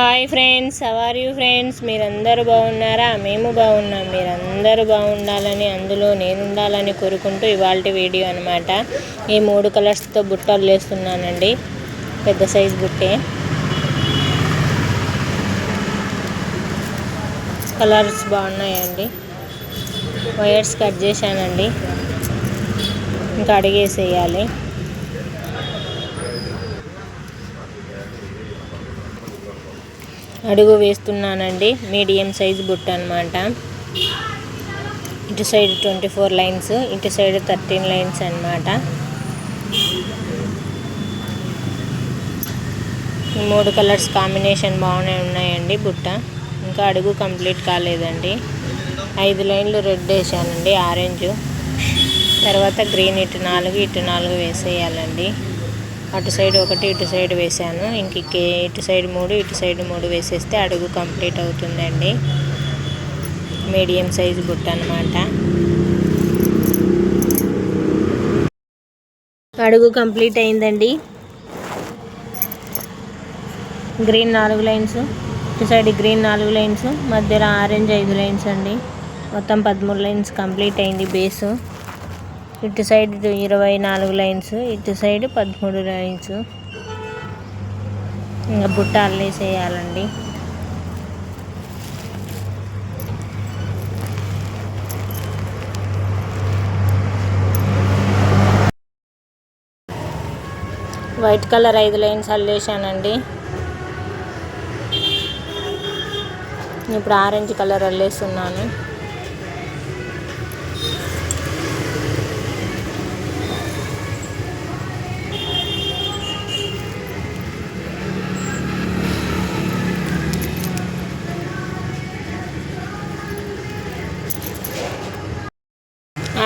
Hi friends how are you friends మీరందరూ బాగున్నారా? మేము బాగున్నాం. మీరందరూ బాగుండాలని అందులో నేను ఉండాలని కోరుకుంటూ ఇవాళ వీడియో అనమాట ఈ మూడు కలర్స్తో బుట్టలు వేస్తున్నానండి పెద్ద సైజ్ బుట్టే. కలర్స్ బాగున్నాయండి. వైర్స్ కట్ చేశానండి. ఇంకా అడిగేసేయాలి. అడుగు వేస్తున్నానండి. మీడియం సైజ్ బుట్ట అనమాట ఇటు సైడ్ ట్వంటీ ఫోర్ లైన్స్ ఇటు సైడ్ థర్టీన్ లైన్స్ అనమాట మూడు కలర్స్ కాంబినేషన్ బాగానే ఉన్నాయండి బుట్ట. ఇంకా అడుగు కంప్లీట్ కాలేదండి. ఐదు లైన్లు రెడ్ వేసానండి ఆరెంజ్. తర్వాత గ్రీన్ ఇటు నాలుగు ఇటు నాలుగు వేసేయాలండి. అటు సైడ్ ఒకటి ఇటు సైడ్ వేసాను ఇంక ఇటు సైడ్ మూడు ఇటు సైడ్ మూడు వేసేస్తే అడుగు కంప్లీట్ అవుతుందండి. మీడియం సైజ్ బుట్ట అనమాట అడుగు కంప్లీట్ అయిందండి. గ్రీన్ నాలుగు లైన్స్ ఇటు సైడ్ గ్రీన్ నాలుగు లైన్స్ మధ్యలో ఆరెంజ్ ఐదు లైన్స్ అండి. మొత్తం పదమూడు లైన్స్ కంప్లీట్ అయింది బేసు. ఇటు సైడ్ ఇరవై నాలుగు లైన్స్ ఇటు సైడ్ పదమూడు లైన్స్. ఇంకా బుట్ట అల్లేసేయాలండి. వైట్ కలర్ ఐదు లైన్స్ అల్లేసానండి ఇప్పుడు ఆరెంజ్ కలర్ అల్లేస్తున్నాను.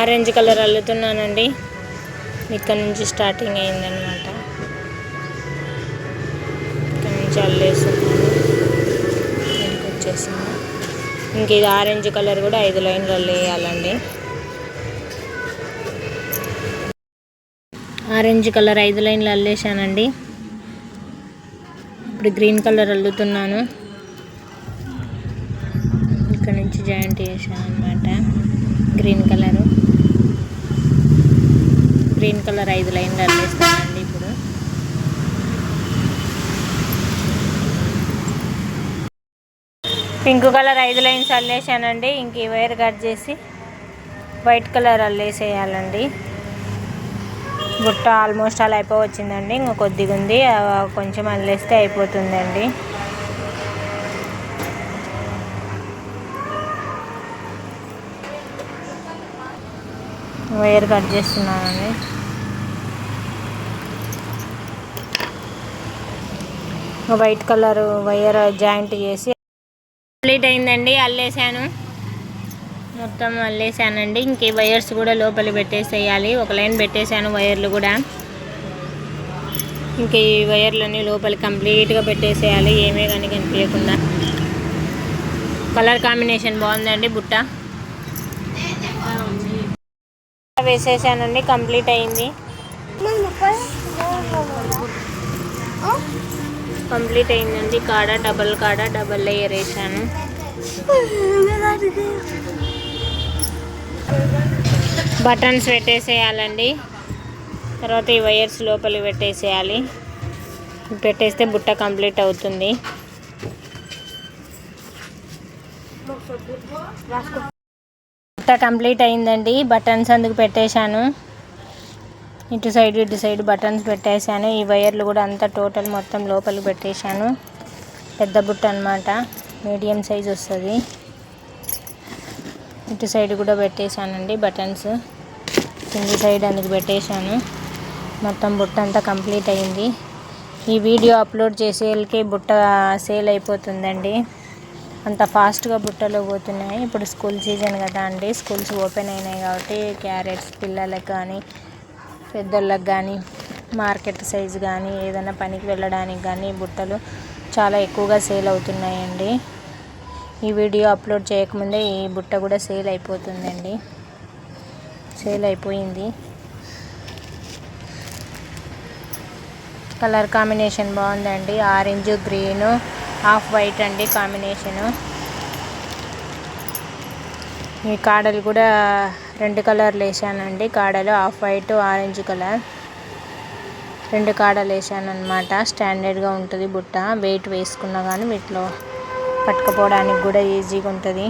ఆరెంజ్ కలర్ అల్లుతున్నానండి. ఇక్కడ నుంచి స్టార్టింగ్ అయిందనమాట ఇక్కడ నుంచి అల్లేస్తున్నాను. ఇక్కడికి వచ్చేసింది ఇంక ఇది ఆరెంజ్ కలర్ కూడా ఐదు లైన్లు అల్లేయాలండి. ఆరెంజ్ కలర్ ఐదు లైన్లు అల్లేసానండి ఇప్పుడు గ్రీన్ కలర్ అల్లుతున్నాను. ఇక్కడ నుంచి జాయింట్ చేశాను అనమాట గ్రీన్ కలరు. గ్రీన్ కలర్ ఐదు లైన్లు అల్లేస్తానండి ఇప్పుడు. పింక్ కలర్ ఐదు లైన్స్ అల్లేసానండి ఇంక ఈ వైర్ కట్ చేసి వైట్ కలర్ అల్లేసేయాలండి. బుట్ట ఆల్మోస్ట్ అలా అయిపోవచ్చిందండి ఇంకా కొద్దిగా ఉంది కొంచెం అల్లేస్తే అయిపోతుందండి. వైర్ కట్ చేస్తున్నానండి. వైట్ కలర్ వైర్ జాయింట్ చేసి కంప్లీట్ అయిందండి అల్లేసాను మొత్తం అల్లేసానండి ఇంక వైర్స్ కూడా లోపల పెట్టేసేయాలి. ఒక లైన్ పెట్టేశాను వైర్లు కూడా. ఇంక ఈ వైర్లన్నీ లోపలి కంప్లీట్గా పెట్టేసేయాలి. ఏమే కానీ కనిపించకుండా. కలర్ కాంబినేషన్ బాగుందండి బుట్ట. వేసేసానండి కంప్లీట్ అయింది. కంప్లీట్ అయిందండి కాడ డబల్ కాడ డబల్ లేయర్ వేసాను. బటన్స్ పెట్టేసేయాలండి. తర్వాత ఈ వైర్స్ లోపలి పెట్టేసేయాలి. పెట్టేస్తే బుట్ట కంప్లీట్ అవుతుంది. బుట్ట కంప్లీట్ అయిందండి. బటన్స్ అందుకు పెట్టేశాను. ఇటు సైడ్ ఇటు సైడ్ బటన్స్ పెట్టేశాను. ఈ వైర్లు కూడా అంతా టోటల్ మొత్తం లోపలికి పెట్టేశాను. పెద్ద బుట్ట అనమాట మీడియం సైజ్ వస్తుంది. ఇటు సైడ్ కూడా పెట్టేశానండి బటన్స్. కింది సైడ్ అందుకు పెట్టేశాను. మొత్తం బుట్ట అంతా కంప్లీట్ అయింది. ఈ వీడియో అప్లోడ్ చేసేళ్ళకి బుట్ట సేల్ అయిపోతుందండి. అంత ఫాస్ట్గా బుట్టలు పోతున్నాయి. ఇప్పుడు స్కూల్ సీజన్ కదా అండి. స్కూల్స్ ఓపెన్ అయినాయి కాబట్టి క్యారెట్స్ పిల్లలకు కానీ పెద్దోళ్ళకి కానీ మార్కెట్ సైజు కానీ ఏదైనా పనికి వెళ్ళడానికి కానీ బుట్టలు చాలా ఎక్కువగా సేల్ అవుతున్నాయండి. ఈ వీడియో అప్లోడ్ చేయకముందే ఈ బుట్ట కూడా సేల్ అయిపోతుందండి. సేల్ అయిపోయింది. కలర్ కాంబినేషన్ బాగుందండి. ఆరెంజ్ గ్రీను హాఫ్ వైట్ అండి కాంబినేషను. ఈ కాడలు కూడా రెండు కలర్లు వేసానండి. కాడలు హాఫ్ వైట్ ఆరెంజ్ కలర్. రెండు కాడలు వేసాను అనమాట స్టాండర్డ్గా ఉంటుంది బుట్ట. వెయిట్ వేసుకున్నా కానీ వీటిలో పట్టుకుపోవడానికి కూడా ఈజీగా ఉంటుంది.